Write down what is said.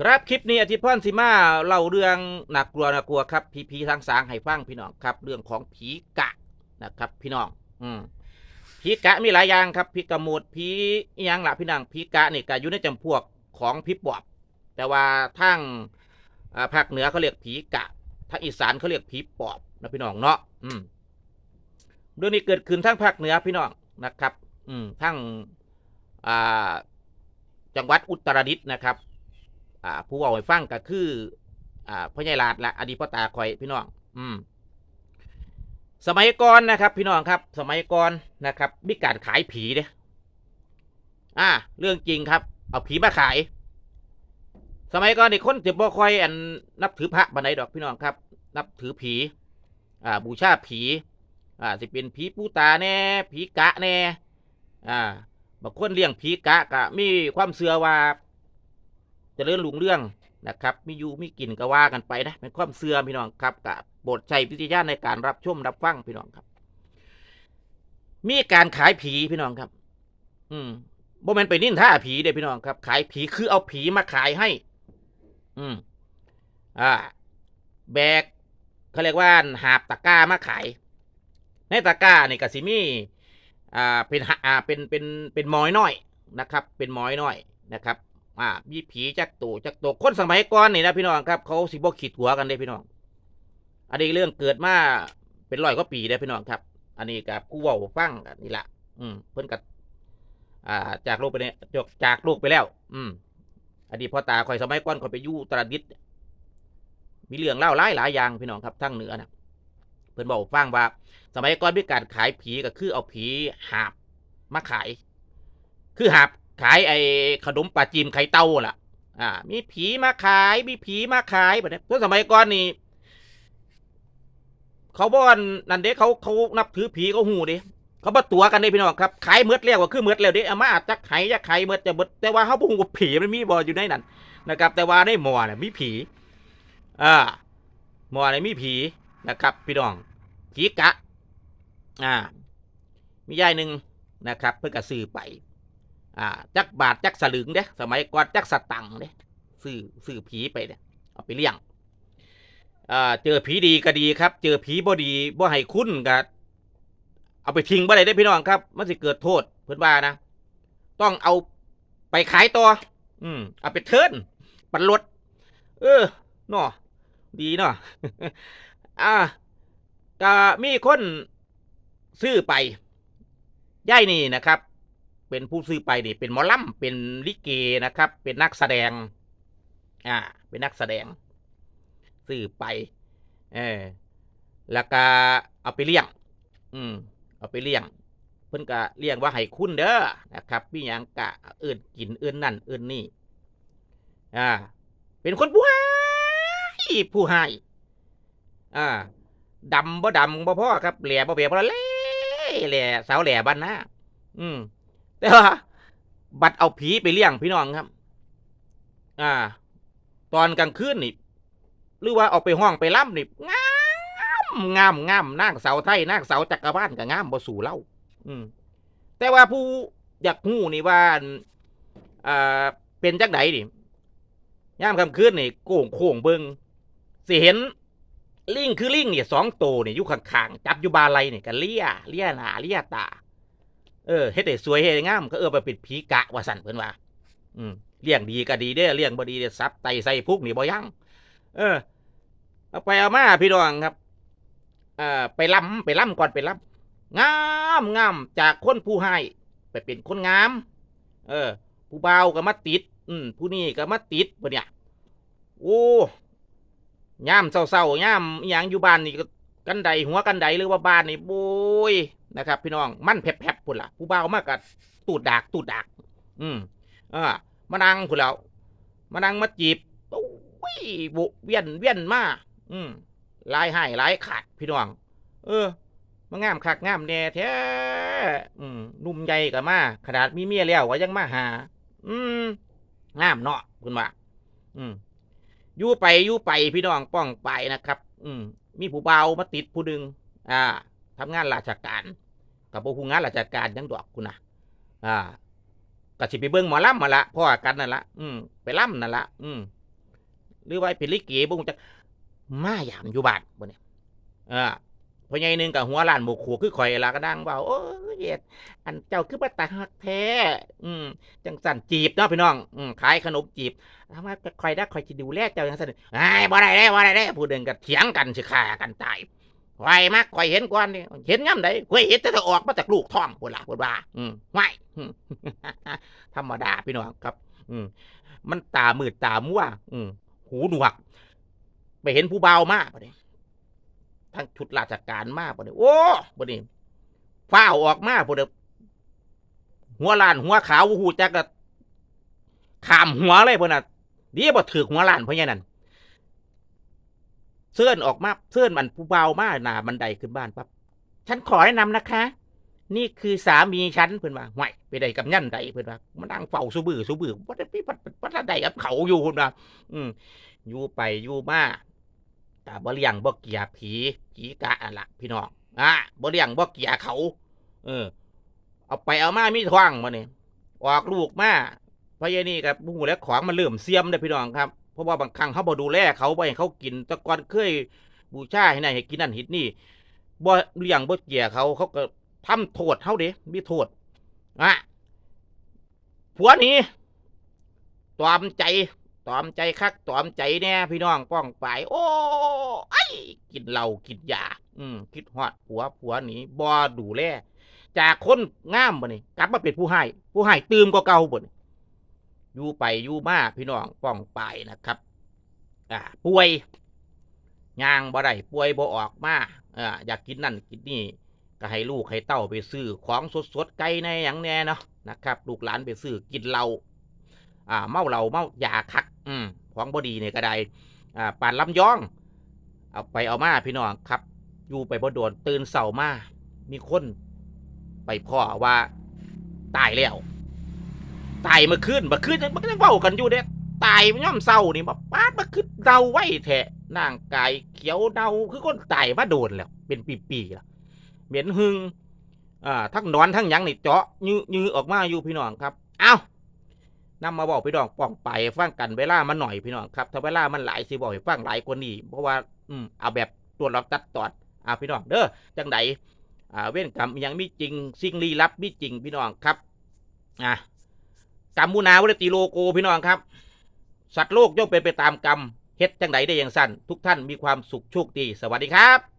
ครับคลิปนี้อาทิตย์พรสิมาเล่าเรื่องน่ากลัวน่ากลัวครับผีผีทางสางให้ฟังพี่น้องครับ เรื่องของผีกะนะครับ พี่น้อง อืมผีกะมีหลายอย่างครับผีกระมูดผีอหยังละพี่น้องผีกะนี่ก็อยู่ในจำพวกของผีปอบ แต่ว่าทางภาคเหนือเขาเรียกผีกะทางอีสานเขาเรียกผีปอบนะพี่น้องเนาะอืมเรื่องนี้เกิดขึ้นทางภาคเหนือพี่น้องนะครับ อืมทั้งอ่าจังหวัดอุตรดิตถ์นะครับ อ่า ผู้ว่าให้ฟังก็คือ อ่าพ่อใหญ่ลาดและอดีตพ่อตาคอยพี่น้อง อืม สมัยก่อนนะครับ พี่น้องครับ สมัยก่อนนะครับ มีการขายผีเด้อ่า เรื่องจริงครับ เอาผีมาขาย สมัยก่อนนี่คนจะบ่คอยอันนับถือพระบันไดดอกพี่น้องครับ นับถือผี อ่า บูชาผีอ่าสิเป็นผีปูตาแน่ผีกะแน่ อ่าบางคนเลี้ยงผีกะกะมีความเชื่อว่า จะเลื่อนลุงเรื่องนะครับมีอยู่มีกินก็ว่ากันไปนะเป็นความเชื่อพี่น้องครับกับโปรดใช้วิทยาณในการรับชมรับฟังพี่น้องครับ มีการขายผีพี่น้องครับ อืมบ่แมนไปนินท่าผีเด้พี่น้องครับ ขายผีคือเอาผีมาขายให้ อืมอ่า แบกเขาเรียกว่าหาบตะก้ามาขาย ในตะก้านี่ก็สิมีอ่าเป็นหะอ่าเป็นเป็นเป็นมอยน้อยนะครับ เป็นมอยน้อยนะครับ อ่ามีผีจักโตจักโตคนสมัยก่อนนี่นะพี่น้องครับ เขาสิบ่ขีดหัวกันเด้พี่น้อง อันนี้เรื่องเกิดมาเป็นร้อยกว่าปีเด้พี่น้องครับ อันนี้กับกูเว่าฟังกันนี่ละอืมเพิ่นกับอ่า จากโลกไปเนี่ยจากจากโลกไปแล้ว อืมอดีตพ่อตาคอยสมัยก่อนคอยไปยู่ตราดิษมีเรื่องเล่าหลายหลายอย่างพี่น้องครับทั้งเหนือนะเพิ่นบอกฟังว่า สมัยก่อนมีการขายผีก็คือเอาผีหาบมาขาย คือหาบ ขายไอ้ขนมปลาจีมไข่เต้าล่ะ อ่า มีผีมาขาย มีผีมาขายแบบนี้เพราะสมัยก่อนนี่เขาบอกว่านั่นเด้เขาเขานับถือผีเขาหูด้เขามาตัวกันเด้พี่น้องครับขายเมือดแล้วก็คือเมือดแล้วเด้อามาอาจจะขายจะขายเมือดจะเมือดแต่ว่าเขาบ่ฮู้ว่าผีมันมีบ่อยู่ในนั้นนะครับ แต่ว่าในหมอน่ะมีผีอ่าหมอน่ะมีผีนะครับ พี่น้องผีกะ อ่า มียายหนึ่งนะครับ เพื่อกระซื้อไป อ่าจักบาทจักสลึงเด้สมัยก่อนจักสตังเด้ซื้อซื้อผีไปเนี่ยเอาไปเลี้ยงอ่าเจอผีดีก็ดีครับ เจอผีบ่ดีบ่ให้คุณก็เอาไปทิ้งบ่ได้ได้พี่น้องครับ มันสิเกิดโทษเพิ่อนว่านะ ต้องเอาไปขายต่ออืมเอาไปเทิร์นปันรถเออเนาะดีเนาะอ่าก็มีคนซื้อไปย่ายนี่นะครับ เป็นผู้ซื้อไปนี่เป็นหมอลำเป็นลิเกนะครับ เป็นนักแสดง อ่า เป็นนักแสดง ซื้อไปเออแล้วก็เอาไปเลี้ยง อืม เอาไปเลี้ยง เพิ่นก็เลี้ยงว่าให้คุณเด้อนะครับมีหยังกะเอื่นกินเอื่นนั่นเอื่นนี่อ่า เป็นคนผู้ให้ผู้ให้อ่าดำบ่ดำบ่พ่อครับแหล่บ่เบียบ่ละเล่แหล่สาวแหล่บ้านนาอืม แต่ว่าบัดเอาผีไปเลี้ยงพี่น้องครับ อ่า ตอนกลางคืนนี่หรือว่าเอาไปห้องไปล่ำนี่งามงามงามนางเสาไทยนางเสาจักรวาลก็งามบ่สู่เล่าอืม แต่ว่าผู้อยากหู้นี่ว่าอ่าเป็นจักไดนี่ยามค่ำคืนนี่โก่งโค้งเบิงสิเห็นลิงคือลิงเนี่ยสองตัวเนี่ยอยู่ข้างๆจับอยู่บาไลเนี่ยกันเลี่ยเลี่ยหนาเลี่ยตา เออเฮ็ดได้สวยเฮ็ดได้งามก็เออไปป็นผีกะว่าสั่นเพิ่นว่า อืมเลี้ยงดีก็ดีเด้เลี้ยงบ่ดีเด้ซับไตใส่พุกนี่บ่ยังเออเอาไปเอามาพี่น้องครับเอ่อไปล้ำไปล้ำก่อนไปล้ำงามงามจากคนผู้ให้ไปเป็นคนงาม เออ ผู้เบาก็มาติด อืมผู้นี้ก็มาติดบ่เนี่ยโอ้ย่ามเศร้าๆย่ามอหย่างอยู่บ้านนี่ก็ กันไดหัวกันไดหรือว่าบ้านนี่โบยนะครับ พี่น้องมันแผลบๆพุ่นล่ะผู้เบาวมากกับตูดดากตูดดาก อืมอ่ามานั่งพุ่นแล้วมานั่งมาจีบโอ้ยบุเวียนเวียนมาอืมลายให้ลายขาดพี่น้อง เออมางามคักงามแน่แท้อืมนุ่มใหญ่ก็มา ขนาดมีเมียแล้วก็ยังมาหา อืมงามเนาะคุณว่า อืมอยู่ไปอยู่ไปพี่น้องป้องไปนะครับ อืม มีผู้เบามาติดผู้หนึ่งอ่าทำงานราชการกับผู้งานราชการยังดอกคุณนะอ่าก็สิไปเบิ้งหมอล่ำมาละพ่อกันนั่นละอืมไปล่ำนั่นละอืมหรือว่าเป็นลิเกบ่ฮู้จักมาหยามอยู่บาทบ่เนี่ยอ่า พ่อใหญ่หนึ่งกับหัวล้านหมกขัวคือข่อยล่ะก็นั่งเว้าโอ้ยเฮ็ดอันเจ้าคือบ่ตาฮักแท้ อืมจังสั่นจีบเนาะพี่น้องอืมขายขนมจีบถามว่าข่อยได้ข่อยสิดูแลเจ้าจังซั่นไอ้บ่ได้เด้บ่ได้เด้ผู้เดินก็เถียงกันสิฆ่ากันตายข่อยมักข่อยเห็นก่อนนี่เห็นยามใดข่อยเห็นแต่ออกมาจากลูกท้องพุ่นละพุ่นว่าอืมไว้อืมธรรมดาพี่น้องครับ อืมมันตามืดตามัวอืมหูหนวก ไปเห็นผู้เบามากปเนี่ย ทั้งชุดราชการมากปะเนี่ยโอ้ปะเนี่ยฟ้าออกมาปะเนี่ยหัวล้านหัวขาวหูจักกะขามหัวเลยปะน่ะเดียวบ่ถือหัวล้านเพราะงั้นนั่นเสื่อนออกมาเสื่อนมันผู้เบามากหนาบันไดขึ้นบ้านปั๊บฉันขอแนะนำนะคะ นี่คือสามีฉันเพื่อนว่าห่วยไปได้กับยันใดเพื่อนว่ามันนั่งเฝ้าสุบือสุบือว่าได้ไปวัดวัดใดกับเขาอยู่เพื่อนว่าอืมอยู่ไปอยู่มา แต่บ่เลี้ยงบ่เกียผีผีกะอะละพี่น้องอะบ่เลี้ยงบ่เกียเขา เออ เอาไปเอามามีท้องมาเนี่ยออกลูกมาพราะยานี่กับผู้แล้วของมันเริ่มเสียมได้พี่น้องครับเพราะว่าบางครั้งเขาบ่ดูแลเขาบ่ให้เขากินต่ก่อนเคยบูชาให้นายให้กินนั่นห็ดนี่บ่เลี้ยงบ่เกียเขาเขาก็ทำโทษเขาเด้มีโทษอะผัวนี้ตอมใจ ตอมใจคักตอมใจแน่พี่น้องป้องไปโอ้ไอ้กินเหล้ากินยาอืมคิดฮอดผัวผัวหนีบ่ดูแลจากคนง่ามบ่นี่กลับมาเป็นผู้ให้ผู้ให้ตื่มก็เก่าบ่นี่อยู่ไปอยู่มาพี่น้องป้องไปนะครับ อ่า ป่วยย่างบ่ได้ป่วยบ่ออกมาอ่าอยากกินนั่นกินนี่ก็ให้ลูกให้เต้าไปซื้อของสดๆไก่ในอย่างแน่เนาะนะครับ ลูกหลานไปซื้อกินเหล้าอ่าเมาเหล้าเมายาคัก อืมของบดีเนี่ยก็ได้อ่าป่านลำยอง เอาไปเอามาพี่น้องครับ อยู่ไปบ่โดนตื่นเสามามีคนไปพ่อว่าตายแล้วตายมื่อคืนมื่อคืนมันก็ยังเว้ากันอยู่เด้ตายย่อมเศร้านี่มาป้ามาคือเดาไว้แทะร่างกายเขียวเดาคือคนตายมาโดนแล้ว เป็นปีๆแล้วเหม็นหึงอ่าทั้งนอนทั้งยังนี่เจาะยื้อออกมาอยู่พี่น้องครับ เอ้า นำมาบอกพี่น้องป้องไปฟังกันเวลามันหน่อยพี่น้องครับถ้าเวลามันหลายสิบอกให้ฟังหลายกว่านี้เพราะว่าอืมเอาแบบตัวเราตัดตอดอ่าพี่น้องเด้อจังไดอ่าเว้นกรรมยังมีจริง สิ่งลี้ลับมีจริงพี่น้องครับอะกรรมมุนาวรติโลโกพี่น้องครับ สัตว์โลกย่อมเป็นไปตามกรรมเฮ็ดจังไดได้อย่างสั้นทุกท่านมีความสุขโชคดี สวัสดีครับ